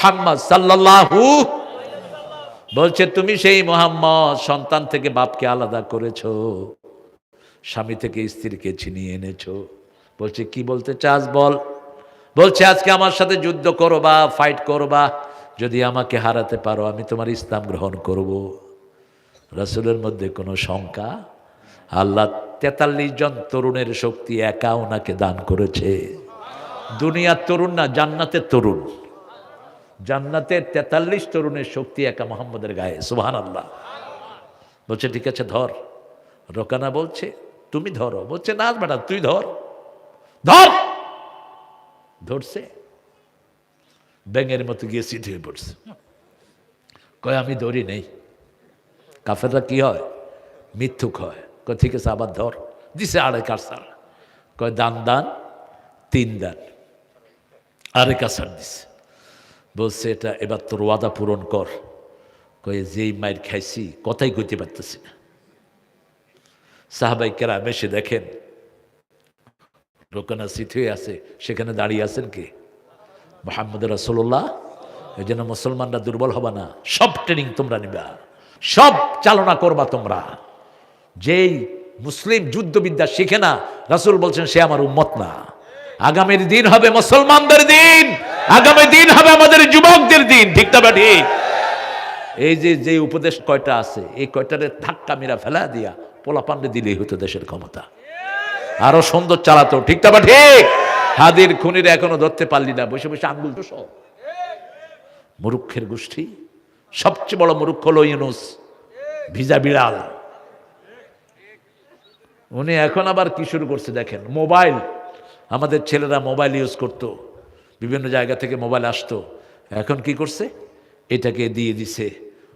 মোহাম্মদ সাল্লাল্লাহু বলছে, তুমি সেই মোহাম্মদ, সন্তান থেকে বাপকে আলাদা করেছ, স্বামী থেকে স্ত্রীকে ছিনিয়ে এনেছো। বলছে, কি বলতে চাস বল? বলছে, আজকে আমার সাথে যুদ্ধ করবা ফাইট করবা, যদি আমাকে হারাতে পারো, আমি তোমার ইসলাম গ্রহণ করব। রাসূলের মধ্যে কোনো শঙ্কা? আল্লাহ তেতাল্লিশ জন তরুণের শক্তি একা ওনাকে দান করেছে। দুনিয়ার তরুণ না, জান্নাতের তরুণ। জান্নাতের তেতাল্লিশ তরুণের শক্তি একা মোহাম্মদের গায়ে সুবহান আল্লাহ বলছে, ঠিক আছে, ধর। রোকানা বলছে, তুমি ধরো। বলছে, না বেটা, তুই ধর। ধর! ধরছে। ব্যাঙের মতো গিয়ে সিট হয়ে পড়ছে। কয়, আমি ধরি নেই। কাফেররা কি হয়? মিথ্যুক হয়। কয়, ঠিক আছে, আবার ধর। দিছে আড়াই কারসার। কয়, দান দান, তিন দান। আড়াই কারসার দিছে। বলছে, এটা এবার তোর ওয়াদা পূরণ কর। কয়ে, যেই মায়ের খাইছি, কথাই কইতে পারতেছি না। সাহাবাই কেরাম এসে দেখেন, রোকানা সিট হয়ে আছে, সেখানে দাঁড়িয়ে আছেন কে? মোহাম্মদ রাসোল্লাহ এই জন্য মুসলমানরা দুর্বল হবে না। সব ট্রেনিং তোমরা নিবা। সব চালনা করবা তোমরা। যেই মুসলিম যুদ্ধবিদ্যা শিখে না, রাসুল বলছেন, সে আমার উম্মত না। আগামীর দিন হবে মুসলমানদের দিন। আগামী দিন হবে আমাদের যুবকদের দিন, ঠিক না ঠিক? এই যে যে উপদেশ কয়টা আছে, এই কয়টারে ধাক্কা মেরা ফেলা দিয়া পোলা পান্ডে দিলেই হতো দেশের ক্ষমতা। আরও সুন্দর চালাতো, ঠিক না ঠিক? হাদির খুনির এখনও ধরতে পারলি না, বসে বসে আঙ্গুল তো সব মুরুক্ষের গোষ্ঠী, সবচেয়ে বড় মুরুক্ষ হলো ইউনুস, ভিজা বিড়াল। উনি এখন আবার কি শুরু করছে দেখেন, মোবাইল। আমাদের ছেলেরা মোবাইল ইউজ করতো। বিভিন্ন জায়গা থেকে মোবাইল আসতো। এখন কি করছে? এটাকে দিয়ে দিছে।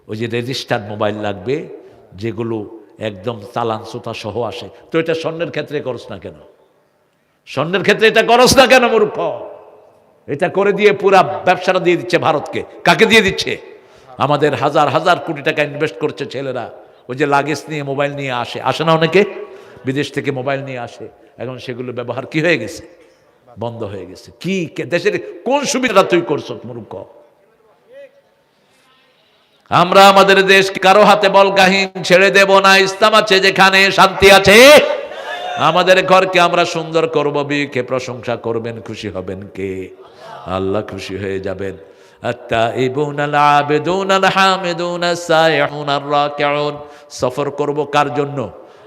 ওই যে রেজিস্টার্ড মোবাইল লাগবে, যেগুলো একদম চালান সোতা সহ আসে। তো এটা স্বর্ণের ক্ষেত্রে করস না কেন? স্বর্ণের ক্ষেত্রে এটা করস না কেন, মূর্খ? এটা করে দিয়ে পুরা ব্যবসাটা দিয়ে দিচ্ছে ভারতকে। কাকে দিয়ে দিচ্ছে? আমাদের হাজার হাজার কোটি টাকা ইনভেস্ট করছে ছেলেরা। ওই যে লাগেজ নিয়ে মোবাইল নিয়ে আসে। আসে না অনেকে? বিদেশ থেকে মোবাইল নিয়ে আসে। এখন সেগুলো ব্যবহার কি হয়ে গেছে? বন্ধ হয়ে গেছে। কি দেশের কোন সুবিধা তুই করছ, মূর্খ? আমরা আমাদের দেশ কারও হাতে বলগাহীন ছেড়ে দেব না? ইসলাম আছে যেখানে শান্তি আছে। আমাদের ঘরকে আমরা সুন্দর করব। বি কে প্রশংসা করবেন, খুশি হবেন কে? আল্লাহ খুশি হয়ে যাবেন। সফর করব কার জন্য?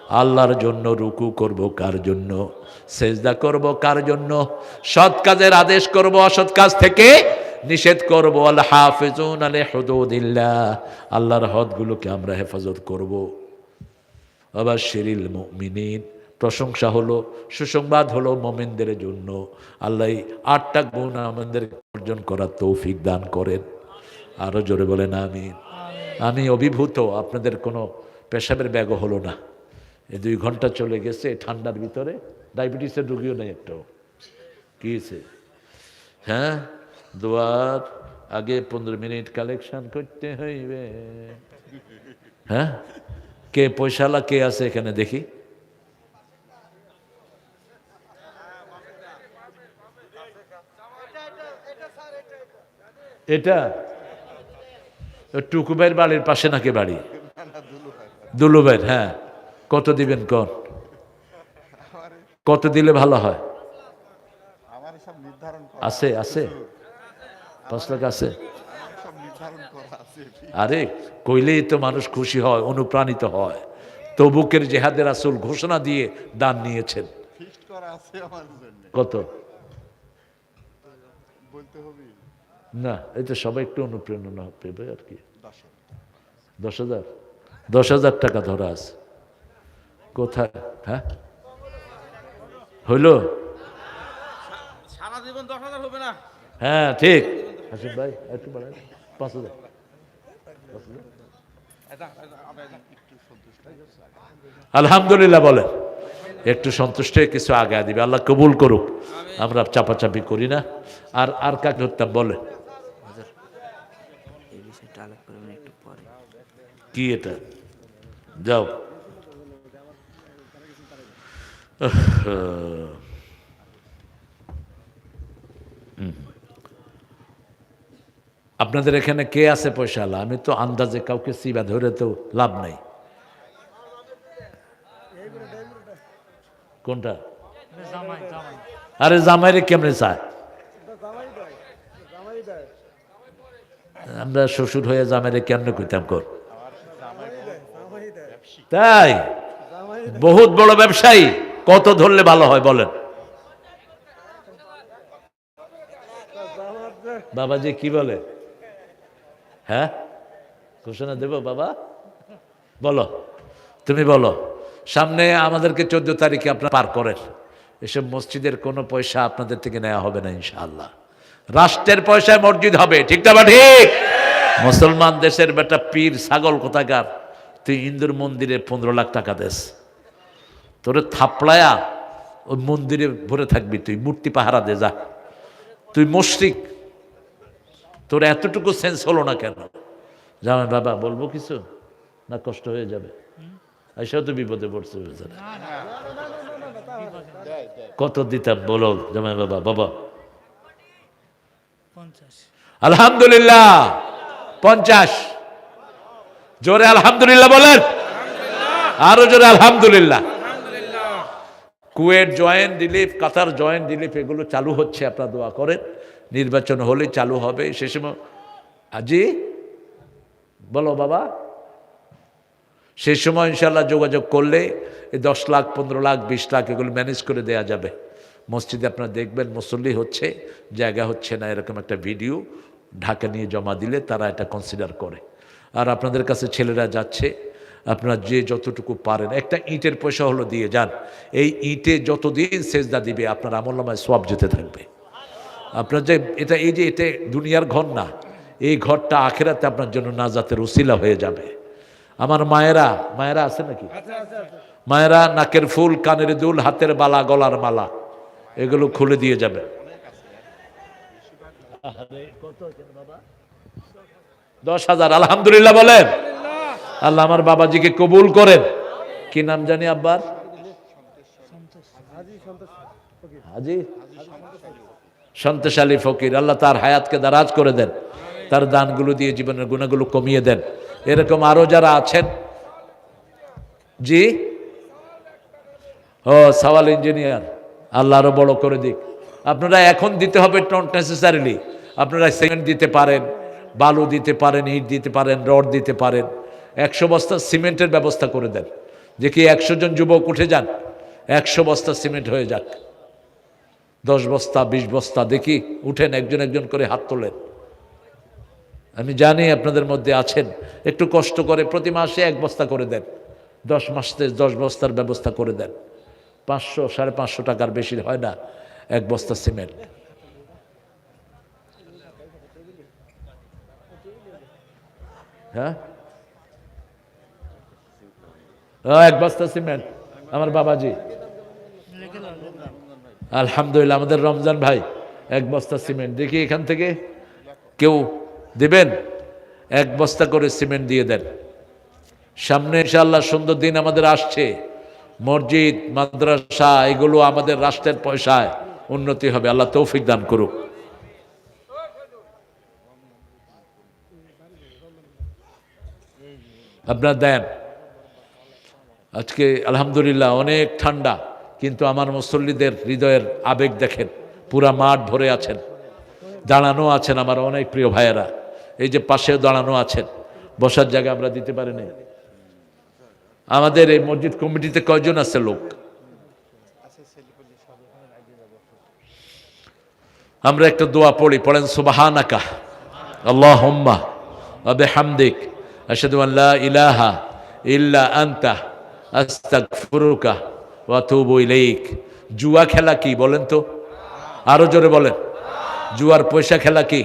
আল্লাহর জন্য রুকু করব কার জন্য? সেজদা করব কার জন্য? সৎ কাজের আদেশ করব অসৎ কাজ থেকে? নিষেধ করব। আল হাফিজুন আলে হুদুদিল্লাহ। আল্লাহর হদগুলোকে আমরা হেফাজত করব। আবার শিরিল মুমিনিন। প্রশংসা হলো, সুসংবাদ হলো মোমেনদের জন্য। আল্লাহ আটটা গুণ আমাদের অর্জন করার তৌফিক দান করেন। আরও জোরে বলেন আমি আমি অভিভূত, আপনাদের কোনো পেশাবের ব্যাগ হলো না। এই দুই ঘণ্টা চলে গেছে, ঠান্ডার ভিতরে। ডায়াবেটিসের রুগীও নেই একটাও কি হয়েছে? হ্যাঁ? দোয়ার আগে পনেরো মিনিট কালেকশন করতে হইবে। হ্যাঁ? কে পয়সালা কে আছে এখানে দেখি? এটা? টুকু ভাইয়ের বাড়ির পাশে নাকি বাড়ি? দুলু ভাইয়ের হ্যাঁ। কত দিবেন কন কত দিলে ভালো হয়? আছে আছে। পাঁচ লাখ আছে। আরে, কইলেই তো মানুষ খুশি হয়, অনুপ্রাণিত হয়। তবুকের জেহাদের আসল ঘোষণা দিয়ে দান নিয়েছেন। কত? না এটা সবাই একটু অনুপ্রেরণা পেবে আর কি। দশ হাজার? দশ হাজার টাকা ধরা আছে। কোথায়? হ্যাঁ? হইল সারা জীবন দশ হাজার হবে না। হ্যাঁ ঠিক। হাসিম ভাই একটু পাঁচ হাজার। আলহামদুলিল্লাহ বলেন। একটু সন্তুষ্ট হয়ে কিছু আগে দিবে। আল্লাহ কবুল করুক। আমরা চাপাচাপি করি না। আর আর কাকে ধরতাম বলে? কি এটা? যাও। আপনাদের এখানে কে আছে পয়সাওয়ালা আমি তো আন্দাজে কাউকে সিবা ধরে তো লাভ নাই। কোনটা? আরে জামাইরে কেমনে চায়? আমরা শ্বশুর হয়ে জামাইরে কেমনে কইতাম কর? তাই? বহুত বড় ব্যবসায়ী। কত ধরলে ভালো হয় বলেন? বাবাজি কি বলে? হ্যাঁ? ঘোষণা দেব বাবা? বলো, তুমি বলো, সামনে আমাদেরকে চোদ্দ তারিখে আপনারা পার করেন। এসব মসজিদের কোনো পয়সা আপনাদের থেকে নেওয়া হবে না ইনশাআল্লাহ। রাষ্ট্রের পয়সায় মসজিদ হবে, ঠিক না ঠিক। মুসলমান দেশের বেটা পীর ছাগল কোথাকার? তুই ইন্দুর মন্দিরে পনেরো লাখ টাকা দেস। তোরে থাপড়ায়া ওই মন্দিরে ভরে থাকবি তুই মূর্তি পাহারা দে যা তুই মুশরিক তোর এতটুকু সেন্স হলো না কেন জামাই বাবা বলব কিছু না কষ্ট হয়ে যাবে এসেও তো বিপদে পড়ছে বেচারা। কত দিতাম বলো জামাই বাবা বাবা আলহামদুলিল্লাহ পঞ্চাশ জোরে আলহামদুলিল্লাহ বলেন আরও জোরে আলহামদুলিল্লাহ Kuwait joint relief Qatar joint relief এগুলো চালু হচ্ছে, আপনারা দোয়া করেন। নির্বাচন হলে চালু হবে। সে সময় আজি? বলো বাবা। সে সময় ইনশাল্লাহ যোগাযোগ করলে এই দশ লাখ, পনেরো লাখ, বিশ লাখ এগুলো ম্যানেজ করে দেয়া যাবে। মসজিদে আপনারা দেখবেন মুসল্লি হচ্ছে, জায়গা হচ্ছে না, এরকম একটা ভিডিও ঢাকা নিয়ে জমা দিলে তারা এটা কনসিডার করে। আর আপনাদের কাছে ছেলেরা যাচ্ছে আপনারা যে যতটুকু পারেন। একটা ইটের পয়সা হলো দিয়ে যান। এই ইটে যতদিন সেজদা দিবে, আপনার আমল্লামায় সব যেতে থাকবে। আপনার যে এটা, এই যে এটা দুনিয়ার ঘর না, এই ঘরটা আখেরাতে আপনার জন্য না যাতে উসিলা হয়ে যাবে। আমার মায়েরা মায়েরা আছে নাকি? মায়েরা নাকের ফুল, কানের দুল, হাতের বালা, গলার মালা, এগুলো খুলে দিয়ে যাবে। দশ হাজার, আলহামদুলিল্লাহ বলেন। আল্লাহ আমার বাবাজিকে কবুল করেন। কি নাম জানি আব্বার? হাজি? সন্তোষালী ফকির। আল্লাহ তার হায়াতকে দারাজ করে দেন। তার দানগুলো দিয়ে জীবনের গুণাগুলো কমিয়ে দেন। এরকম আরও যারা আছেন, জি? ও, সাওয়াল ইঞ্জিনিয়ার। আল্লাহ আরও বড় করে দিক। আপনারা এখন দিতে হবে নট নেসেসারিলি আপনারা সিমেন্ট দিতে পারেন, বালু দিতে পারেন, ইট দিতে পারেন, রড দিতে পারেন। একশো বস্তা সিমেন্টের ব্যবস্থা করে দেন। যে কি একশো জন যুবক উঠে যান। একশো বস্তা সিমেন্ট হয়ে যাক। দশ বস্তা, বিশ বস্তা, দেখি উঠেন একজন একজন করে হাত তোলেন। আমি জানি আপনাদের মধ্যে আছেন। একটু কষ্ট করে প্রতি মাসে এক বস্তা করে দেন। দশ মাসে দশ বস্তার ব্যবস্থা করে দেন। পাঁচশো, সাড়ে পাঁচশো টাকার বেশি হয় না এক বস্তা সিমেন্ট। হ্যাঁ ও, এক বস্তা সিমেন্ট, আমার বাবাজি। আলহামদুলিল্লাহ, আমাদের রমজান ভাই, এক বস্তা সিমেন্ট। দেখি এখান থেকে কেউ দেবেন? এক বস্তা করে সিমেন্ট দিয়ে দেন। সামনে ইনশাল্লাহ সুন্দর দিন আমাদের আসছে। মসজিদ, মাদ্রাসা, এগুলো আমাদের রাষ্ট্রের পয়সায় উন্নতি হবে। আল্লাহ তৌফিক দান করুক। আপনার দেন। আজকে আলহামদুলিল্লাহ অনেক ঠান্ডা, কিন্তু আমার মুসল্লিদের হৃদয়ের আবেগ দেখেন, পুরা মাঠ ভরে আছেন। দাঁড়ানো আছেন আমার অনেক প্রিয় ভাইয়েরা। এই যে পাশেও দাঁড়ানো আছেন, বসার জায়গা আমরা দিতে পারি পারিনি আমাদের এই মসজিদ কমিটিতে কয়জন আছে লোক? আমরা একটা দোয়া পড়ি, পড়েন সুবাহানাকা আল্লাহ হোম্মা আবে হামদিক আন ইলাহা ইল্লা আনতা আস্তাগফিরুকা ওয়া আতুবু ইলাইক। জুয়া খেলা কি বলেন তো? আরও জোরে বলেন। জুয়ার পয়সা খেলা কি?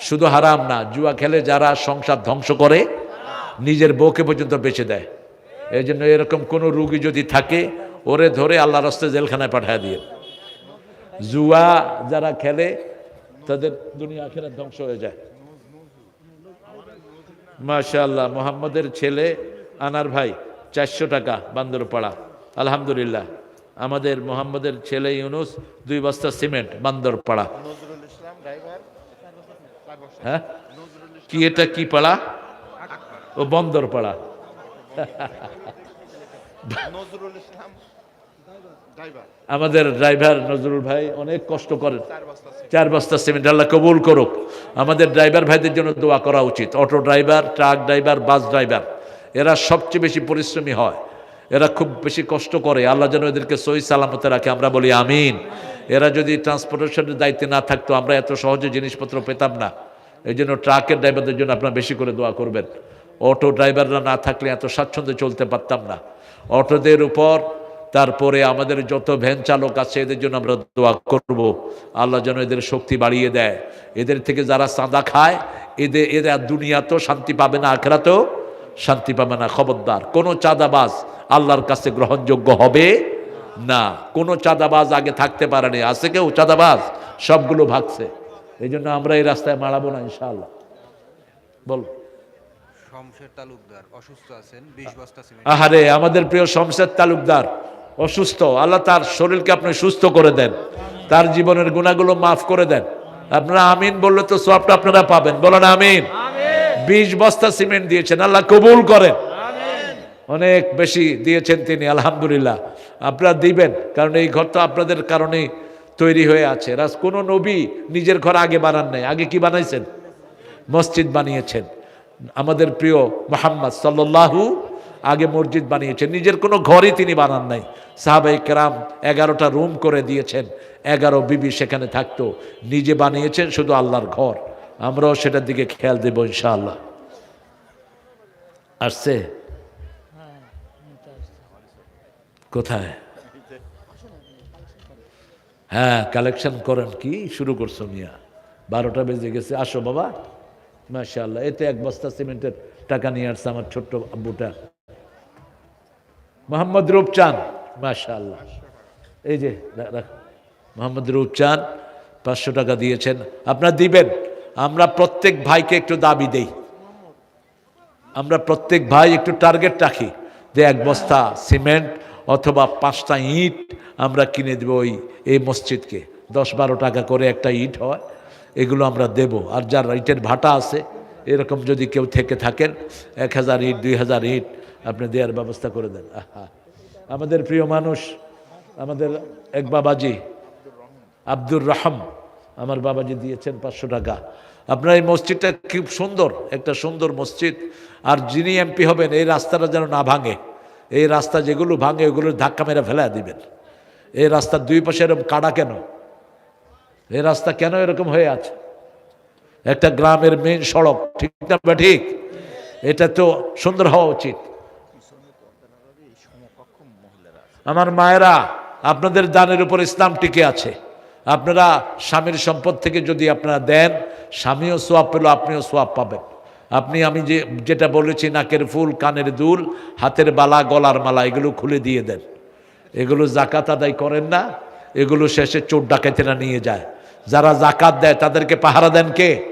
শুধু হারাম না, জুয়া খেলে যারা সংসার ধ্বংস করে, নিজের বউকে পর্যন্ত বেঁচে দেয়। এই জন্য এরকম কোনো রুগী যদি থাকে, ওরে ধরে আল্লাহ রাস্তে জেলখানায় পাঠায় দিয়ে। জুয়া যারা খেলে, তাদের দুনিয়া আখেরা ধ্বংস হয়ে যায়। মাশাআল্লাহ, মোহাম্মদের ছেলে আনার ভাই চারশো টাকা বান্দরপাড়া। আলহামদুলিল্লাহ। আমাদের মোহাম্মদের ছেলে ইউনুস দুই বস্তা সিমেন্ট বান্দরপাড়া। হ্যাঁ? কি এটা কি পাড়া? ও বন্দর পাড়া নজরুল ইসলাম ড্রাইভার। আমাদের ড্রাইভার নজরুল ভাই অনেক কষ্ট করেন। চার বস্তা সিমেন্ট আল্লাহ কবুল করুক। আমাদের ড্রাইভার ভাইদের জন্য দোয়া করা উচিত। Auto driver truck driver bus driver. এরা সবচেয়ে বেশি পরিশ্রমী হয়। এরা খুব বেশি কষ্ট করে। আল্লাহ যেন এদেরকে সহি সালামতে রাখে, আমরা বলি আমিন। এরা যদি ট্রান্সপোর্টেশনের দায়িত্বে না থাকতো, আমরা এত সহজে জিনিসপত্র পেতাম না। এই জন্য ট্রাকের ড্রাইভারদের জন্য আপনারা বেশি করে দোয়া করবেন। অটো ড্রাইভাররা না থাকলে এত স্বাচ্ছন্দ্যে চলতে পারতাম না। অটোদের উপর, তারপরে আমাদের যত ভ্যান চালক আছে, এদের জন্য আমরা দোয়া করব। আল্লাহ যেন এদের শক্তি বাড়িয়ে দেয়। এদের থেকে যারা চাঁদা খায়, এদের, এরা দুনিয়া তো শান্তি পাবে না, আখরাতেও শান্তি পাবে না খবরদার। কোনো চাঁদাবাজ আল্লাহর কাছে গ্রহণযোগ্য হবে না। কোনো চাঁদাবাজ আগে থাকতে পারেনি আছে কেউ চাঁদাবাজ? সবগুলো ভাগছে। এই জন্য আমরা এই রাস্তায় মারাবো না ইনশাআল্লাহ। বল। শমশের তালুকদার অসুস্থ আছেন বস্তা আহারে আমাদের প্রিয় শমশেদ তালুকদার অসুস্থ। আল্লাহ তার শরীরকে আপনি সুস্থ করে দেন। তার জীবনের গুণাগুলো মাফ করে দেন। আপনারা আমিন বললে তো সবটা আপনারা পাবেন। বলেন আমিন। বিশ বস্তা সিমেন্ট দিয়েছেন আল্লাহ কবুল করেন। অনেক বেশি দিয়েছেন তিনি আলহামদুলিল্লাহ। আপনারা দিবেন কারণ এই ঘর তো আপনাদের কারণেই তৈরি হয়ে আছে। রাজ কোনো নবী নিজের ঘর আগে বানান নাই। আগে কি বানাইছেন? মসজিদ বানিয়েছেন। আমাদের প্রিয় মোহাম্মদ সাল্লাল্লাহু আগে মসজিদ বানিয়েছেন। নিজের কোনো ঘরই তিনি বানান নাই। সাহাবাই কেরাম এগারোটা রুম করে দিয়েছেন। এগারো বিবি সেখানে থাকতো। নিজে বানিয়েছেন শুধু আল্লাহর ঘর। আমরাও সেটার দিকে খেয়াল দেব ইনশাআল্লাহ। আসছে? কোথায়? হ্যাঁ কালেকশন করেন কি? শুরু করছ মিয়া। বারোটা বেজে গেছে। আসো বাবা। মাশাআল্লাহ, এতে এক বস্তা সিমেন্টের টাকা নিয়ে আসছে আমার ছোট্ট আব্বুটা। মোহাম্মদ রূপচান মাশাআল্লাহ। এই যে। মোহাম্মদ রূপচান পাঁচশো টাকা দিয়েছেন। আপনারা দিবেন? আমরা প্রত্যেক ভাইকে একটু দাবি দেই। আমরা প্রত্যেক ভাই একটু টার্গেট রাখি যে এক বস্তা সিমেন্ট অথবা পাঁচটা ইট আমরা কিনে দেবো ওই, এই মসজিদকে। দশ বারো টাকা করে একটা ইট হয়, এগুলো আমরা দেব। আর যার ইটের ভাটা আছে, এরকম যদি কেউ থেকে থাকেন, এক হাজার ইট, দুই হাজার ইট, আপনি দেওয়ার ব্যবস্থা করে দেন। আমাদের প্রিয় মানুষ, আমাদের এক বাবাজি, আব্দুর রহম, আমার বাবাজি দিয়েছেন পাঁচশো টাকা। আপনার এই মসজিদটা খুব সুন্দর, একটা সুন্দর মসজিদ। আর যিনি এমপি হবেন, এই রাস্তাটা যেন না ভাঙে। এই রাস্তা যেগুলো ভাঙে ওগুলো ধাক্কা মেরে ফেলা দিবেন। এই রাস্তার দুই পাশে এরকম কাটা কেন? এই রাস্তা কেন এরকম হয়ে আছে? একটা গ্রামের মেন সড়ক, ঠিক না বা ঠিক? এটা তো সুন্দর হওয়া উচিত। আমার মায়েরা, আপনাদের দানের উপর ইসলাম টিকে আছে। আপনারা স্বামীর সম্পদ থেকে যদি আপনারা দেন স্বামীও সোয়াব পেল, আপনিও সোয়াব পাবেন। আপনি, আমি যে, যেটা বলেছি, নাকের ফুল, কানের দুল, হাতের বালা, গলার মালা, এগুলো খুলে দিয়ে দেন। এগুলো জাকাত আদায় করেন না, এগুলো শেষে চোর ডাকাতেরা নিয়ে যায়। যারা জাকাত দেয়, তাদেরকে পাহারা দেন কে?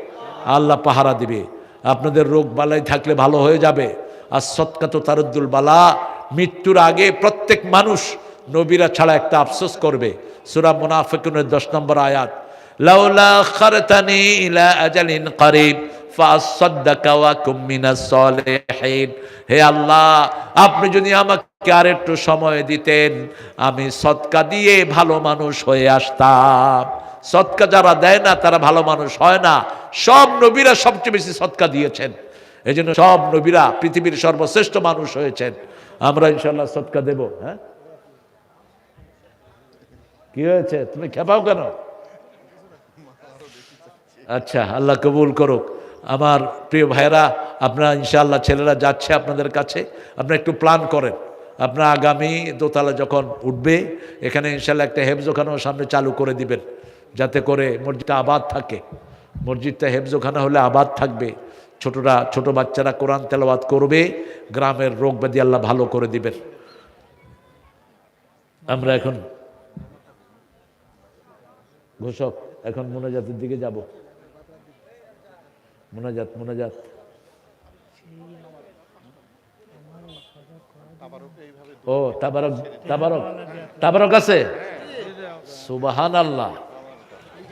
আল্লাহ পাহারা দিবে। আপনাদের রোগ বালাই থাকলে ভালো হয়ে যাবে। আর সৎকাত তারুদ্দুল বালা, মৃত্যুর আগে প্রত্যেক মানুষ নবীরা ছাড়া একটা আফসোস করবে। সুরা মুনাফিকুনের দশ নম্বর আয়াত লাউলা খারতানি ইলা হে আল্লাহ, আপনি যদি আমাকে আর একটু সময় দিতেন, আমি সৎকা দিয়ে ভালো মানুষ হয়ে আসতাম। সৎকা যারা দেয় না, তারা ভালো মানুষ হয় না। সব নবীরা সবচেয়ে বেশি সৎকা দিয়েছেন। এই জন্য সব নবীরা পৃথিবীর সর্বশ্রেষ্ঠ মানুষ হয়েছেন। আমরা ইনশাল্লাহ সৎকা দেব হ্যাঁ? কি হয়েছে? তুমি খেপাও কেন? আচ্ছা আল্লাহ কবুল করুক। আমার প্রিয় ভাইরা আপনারা ইনশাআল্লাহ ছেলেরা যাচ্ছে আপনাদের কাছে। আপনারা একটু প্ল্যান করেন। আপনারা আগামী দোতলা যখন উঠবে, এখানে ইনশাল্লাহ একটা হেফজোখানাও সামনে চালু করে দিবেন। যাতে করে মসজিদটা আবাদ থাকে। মসজিদটা হেফজোখানা হলে আবাদ থাকবে। ছোটরা, ছোট বাচ্চারা কোরআন তেলাওয়াত করবে। গ্রামের রোগ ব্যাধি আল্লাহ ভালো করে দিবেন। আমরা এখন ঘোষক, এখন মোনাজাতের দিকে যাব। মোনাজাত মোনাজাত। ও, তাবারক তাবারক তাবারক আছে? সুবাহান আল্লাহ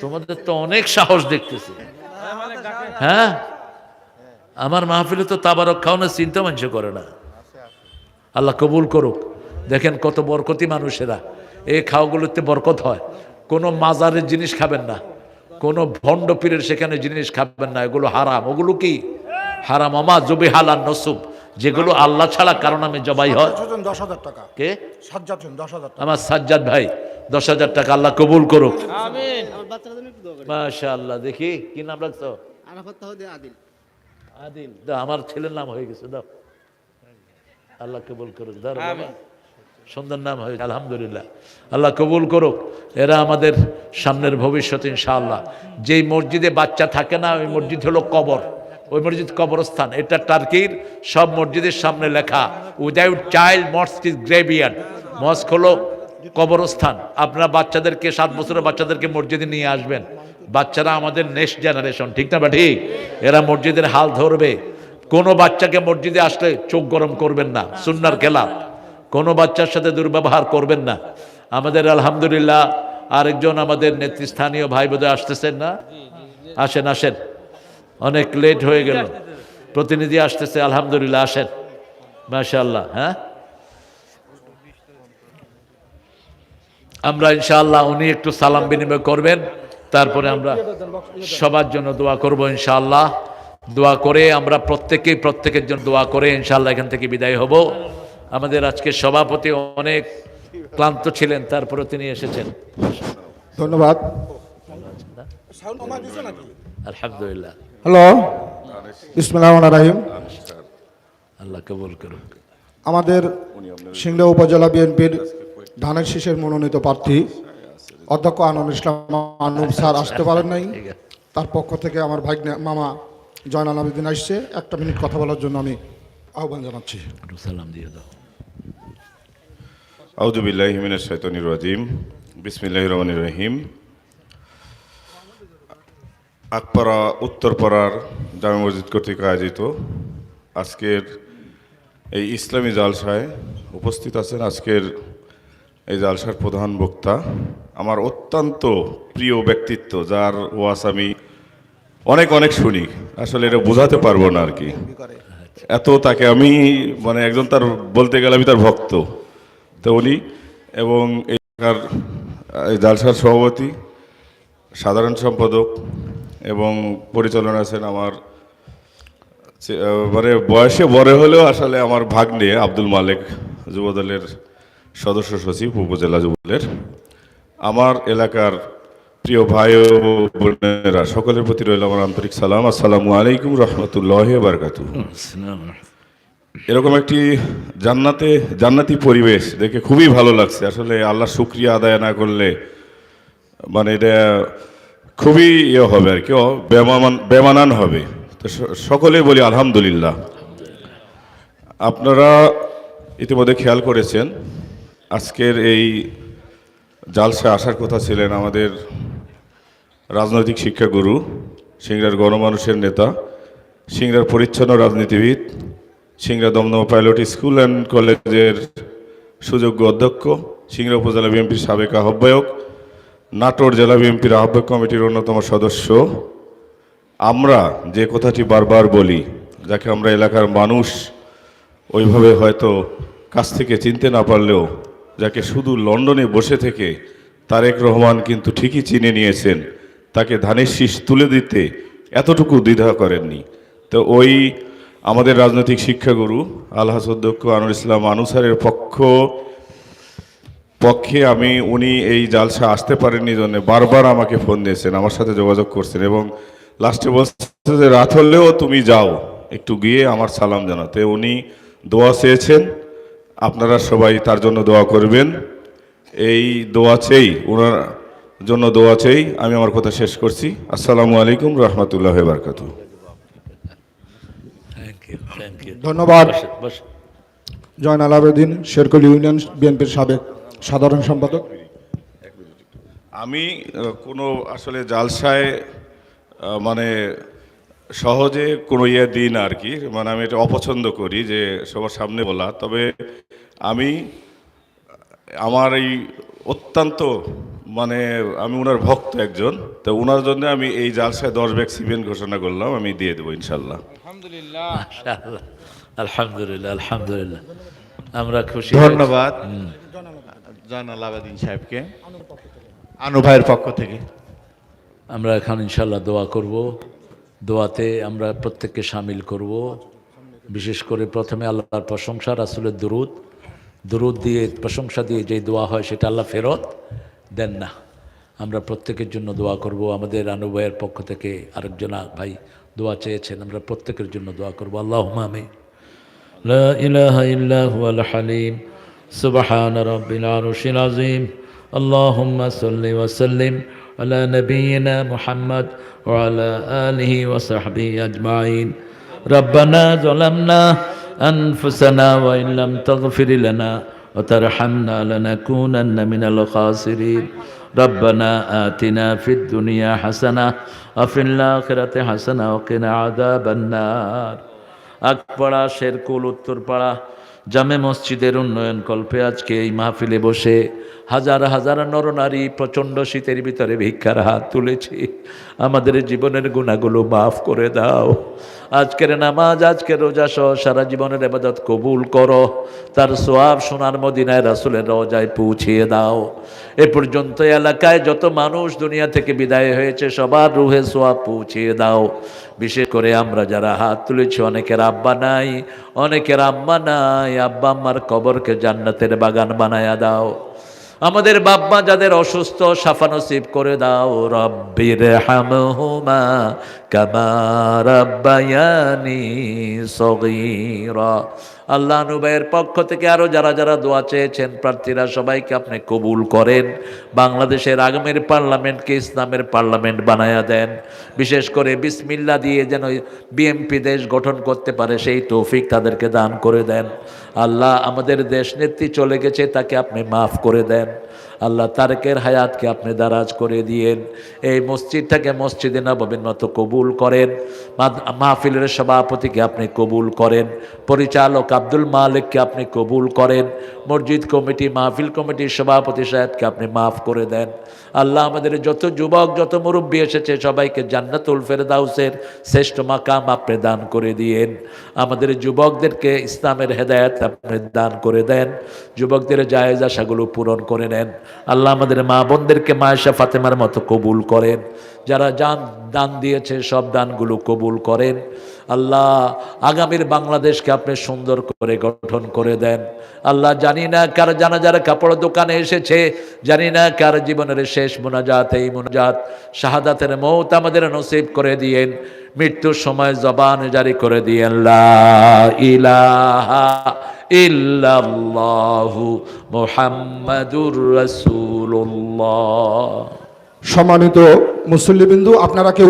তোমাদের তো অনেক সাহস দেখতেছি। হ্যাঁ? আমার মাহফিলে তো তাবারক খাওয়ানোর চিন্তা মানুষ করে না। আল্লাহ কবুল করুক। দেখেন কত বরকতি মানুষেরা। এই খাওয়াগুলোতে বরকত হয়। কোনো মাজারের জিনিস খাবেন না। কোনো ভণ্ড পীরের সেখানে জিনিস খাবেন না এগুলো হারাম। ওগুলো কি? হারাম। আমা জবি হালান নসুব। যেগুলো আল্লাহ ছাড়া কারণ আমি জবাই হয়। দশ হাজার টাকা। কে? সাজ্জাদ দশ হাজার টাকা। আমার সাজ্জাদ ভাই দশ হাজার টাকা আল্লাহ কবুল করুক। আমিন। মাশা আল্লাহ দেখি কি নাম রাখছো? আদিল। আদিল আমার ছেলের নাম হয়ে গেছে দাও। আল্লাহ কবুল করুক দাও সুন্দর নাম হয়েছে আলহামদুলিল্লাহ। আল্লাহ কবুল করুক, এরা আমাদের সামনের ভবিষ্যৎ, ইনশাআল্লাহ। যেই মসজিদে বাচ্চা থাকে না, ওই মসজিদ হলো কবর। ওই মসজিদ কবরস্থান। এটা টার্কির সব মসজিদের সামনে লেখা without child mosque is graveyard. Mosque হলো কবরস্থান। আপনারা বাচ্চাদেরকে, সাত বছরের বাচ্চাদেরকে মসজিদে নিয়ে আসবেন। বাচ্চারা আমাদের নেক্সট জেনারেশন ঠিক না বা ঠিক এরা মসজিদের হাল ধরবে। কোনো বাচ্চাকে মসজিদে আসলে চোখ গরম করবেন না, সুন্নার খেলা কোনো বাচ্চার সাথে দুর্ব্যবহার করবেন না। আমাদের আলহামদুলিল্লাহ আরেকজন আমাদের নেতৃস্থানীয় ভাই বোধহয় আসতেছেন না? আসেন আসেন। অনেক লেট হয়ে গেল। প্রতিনিধি আসতেছে, আলহামদুলিল্লাহ, আসেন। মাশাআল্লাহ হ্যাঁ? আমরা ইনশাআল্লাহ উনি একটু সালাম বিনিময় করবেন। তারপরে আমরা সবার জন্য দোয়া করব ইনশাআল্লাহ। দোয়া করে আমরা প্রত্যেকেই প্রত্যেকের জন্য দোয়া করে ইনশাআল্লাহ এখান থেকে বিদায় হব। আমাদের আজকে সভাপতি অনেক ক্লান্ত ছিলেন তারপরে তিনি এসেছেন। ধন্যবাদ। আলহামদুলিল্লাহ। হ্যালো ইসমিল্লাহ রাহিম। আল্লাহ কবুল করুক। আমাদের সিংড়া উপজেলা বিএনপির ধানের শীষের মনোনীত প্রার্থী অধ্যক্ষ আনন্দ ইসলাম আনুব স্যার আসতে পারেন নাই। তার পক্ষ থেকে আমার ভাই মামা জয়নাল আবেদিন আসছে। একটা মিনিট কথা বলার জন্য আমি আহ্বান জানাচ্ছি। সালাম দিয়ে দাও। আউযু বিল্লাহি মিনাশ শাইতানির রাজিম। বিসমিল্লাহির রহমানির রহিম। আকপাড়া উত্তরপাড়ার জামে মসজিদ কর্তৃক আয়োজিত আজকের এই ইসলামী জালসায় উপস্থিত আছেন আজকের এই জালসার প্রধান বক্তা, আমার অত্যন্ত প্রিয় ব্যক্তিত্ব, যার ওয়াস আমি অনেক অনেক শুনি। আসলে এটা বোঝাতে পারব না আর কি। এত তাকে আমি মানে একজন তার বলতে গেলে আমি তার ভক্ত। তো এবং এই জালসার সভাপতি, সাধারণ সম্পাদক এবং পরিচালনা আছেন আমার মানে বয়সে বড় হলেও আসলে আমার ভাগ্নে আব্দুল মালেক যুবদলের সদস্য সচিব, উপজেলা যুবদলের। আমার এলাকার প্রিয় ভাই ও বোনেরা, সকলের প্রতি রইল আমার আন্তরিক সালাম। আসসালামু আলাইকুম রহমতুল্লাহ বারকাতু এরকম একটি জান্নাতে, জান্নাতি পরিবেশ দেখে খুবই ভালো লাগছে। আসলে আল্লাহ শুক্রিয়া আদায় না করলে মানে এটা খুবই ইয়ে হবে আর কি, ও বেমানান বেমানান হবে। তো স- সকলেই বলি আলহামদুলিল্লাহ। আপনারা ইতিমধ্যে খেয়াল করেছেন, আজকের এই জালসা আসার কথা ছিলেন আমাদের রাজনৈতিক শিক্ষাগুরু, সিংড়ার গণমানুষের নেতা, সিংড়ার পরিচ্ছন্ন রাজনীতিবিদ Singra Damdam pilot school and কলেজের সুযোগ্য অধ্যক্ষ, সিংড়া উপজেলা বিএনপির সাবেক আহ্বায়ক, নাটোর জেলা বিএনপির আহ্বায়ক কমিটির অন্যতম সদস্য। আমরা যে কথাটি বারবার বলি, যাকে আমরা এলাকার মানুষ ওইভাবে হয়তো কাছ থেকে চিনতে না পারলেও, যাকে শুধু লন্ডনে বসে থেকে তারেক রহমান কিন্তু ঠিকই চিনে নিয়েছেন, তাকে ধানের শীষ তুলে দিতে এতটুকু দ্বিধা করেননি। তো ওই আমাদের রাজনৈতিক শিক্ষাগুরু, আলহাস অধ্যক্ষ আনুর ইসলাম আনুসারের পক্ষ, পক্ষে আমি, উনি এই জালসা আসতে পারেননি জন্য বারবার আমাকে ফোন দিয়েছেন, আমার সাথে যোগাযোগ করছেন এবং লাস্টে বলছে যে রাত হলেও তুমি যাও, একটু গিয়ে আমার সালাম জানাতে উনি দোয়া চেয়েছেন, আপনারা সবাই তার জন্য দোয়া করবেন। এই দোয়া চেয়েই ওনার জন্য দোয়া চেয়েই আমি আমার কথা শেষ করছি। আসসালামু আলাইকুম রহমতুল্লাহ বারকাতু ধন্যবাদ। বস জয়নাল আবেদিন শেরকুল ইউনিয়ন বিএনপির সাবেক সাধারণ সম্পাদক। আমি কোনো আসলে জালসায় মানে সহজে কোনো ইয়ে দিই না আর কি। মানে আমি এটা অপছন্দ করি যে সবার সামনে বলা। তবে আমি আমার এই অত্যন্ত মানে আমি ওনার ভক্ত একজন। তো ওনার জন্য আমি এই জালসায় দশ ব্যাগ সিমেন্ট ঘোষণা করলাম আমি দিয়ে দেবো ইনশাল্লাহ। আলহামদুলিল্লাহ। আলহামদুলিল্লাহ আলহামদুলিল্লাহ। আমরা খুশি ধন্যবাদ। জয়নাল আবাদিন সাহেবকে আনু ভাইয়ের পক্ষ থেকে। আমরা এখন ইনশাল্লাহ দোয়া করব। দোয়াতে আমরা প্রত্যেককে সামিল করব। বিশেষ করে প্রথমে আল্লাহর প্রশংসা রাসুলের দুরুদ। দুরুদ দিয়ে প্রশংসা দিয়ে যে দোয়া হয় সেটা আল্লাহ ফেরত দেন না। আমরা প্রত্যেকের জন্য দোয়া করব। আমাদের আনু ভাইয়ের পক্ষ থেকে আরেকজন ভাই দোয়া চেয়েছেন আমরা প্রত্যেকের জন্য দোয়া করব আল্লাহ আমি لا إله إلا هو الحليم سبحان رب العرش العظيم اللهم صل وسلم على نبينا محمد وعلى آله وصحبه أجمعين ربنا ظلمنا أنفسنا وإن لم تغفر لنا وترحمنا لنكونن من الخاسرين ربنا آتنا في الدنيا حسنة وفي الآخرة حسنة وقنا عذاب النار আগপাড়া শেরকুল উত্তরপাড়া জামে মসজিদের উন্নয়ন কল্পে আজকে এই মাহফিলে বসে হাজার হাজার নরনারী প্রচণ্ড শীতের ভিতরে ভিক্ষার হাত তুলেছি আমাদের জীবনের গুণাগুলো মাফ করে দাও আজকের নামাজ, আজকের রোজা সহ সারা জীবনের এবাদত কবুল করো। তার সোয়াব সোনার মদিনায় রাসুলের রোজায় পৌঁছিয়ে দাও। এ পর্যন্ত এলাকায় যত মানুষ দুনিয়া থেকে বিদায় হয়েছে, সবার রুহে সোয়াব পৌঁছিয়ে দাও। বিশেষ করে আমরা যারা হাত তুলেছি, অনেকের আব্বা নাই, অনেকের আম্মা নাই, আব্বা আম্মার কবরকে জান্নাতের বাগান বানায়া দাও। আমাদের বাব্মা যাদের অসুস্থ, সাফা নসিব করে দাও। রব্বির হামহুমা কামা রাব্বায়ানি সগীরা। আল্লাহ নুবাইয়ের পক্ষ থেকে আরও যারা যারা দোয়া চেয়েছেন, প্রার্থীরা সবাইকে আপনি কবুল করেন। বাংলাদেশের আগামের পার্লামেন্টকে ইসলামের পার্লামেন্ট বানায়া দেন। বিশেষ করে বিসমিল্লা দিয়ে যেন বিএমপি দেশ গঠন করতে পারে, সেই তৌফিক তাদেরকে দান করে দেন। আল্লাহ আমাদের দেশ নেত্রী চলে গেছে, তাকে আপনি মাফ করে দেন। আল্লাহ তারেকের হায়াতকে আপনি দারাজ করে দিয়েন। এই মসজিদটাকে মসজিদে নবীর মতো কবুল করেন। মাহফিলের সভাপতিকে আপনি কবুল করেন। পরিচালক আব্দুল মালিককে আপনি কবুল করেন। মসজিদ কমিটি, মাহফিল কমিটির সভাপতি সাহেবকে আপনি মাফ করে দেন। আল্লাহ আমাদের যত যুবক, যত মুরব্বী এসেছে, সবাইকে জান্নাতুল ফেরদাউসের শ্রেষ্ঠ মাকাম আপনি দান করে দিয়েন। আমাদের যুবকদেরকে ইসলামের হেদায়ত আপনি দান করে দেন। যুবকদের জায়েজ আশাগুলো পূরণ করে নেন। আল্লাহ আমাদের মা বোনদেরকে মায়েশা ফাতেমার মতো কবুল করেন। যারা জান দান দিয়েছে, সব দানগুলো কবুল করেন। আল্লাহ আগামীর বাংলাদেশকে আপনি সুন্দর করে গঠন করে দেন। আল্লাহ জানি না কার জানা যারা কাপড় দোকানে এসেছে, জানি না কার জীবনের শেষ মোনাজাত, এই মোনাজাত শাহাদাতের মৌত আমাদের নসিব করে দিয়েন। মৃত্যুর সময় জবান জারি করে দিয়েন ইলাহা ইল্লাল্লাহু মুহাম্মাদুর রাসূলুল্লাহ। সম্মানিত মুসল্লিবিন্দু আপনারা কেউ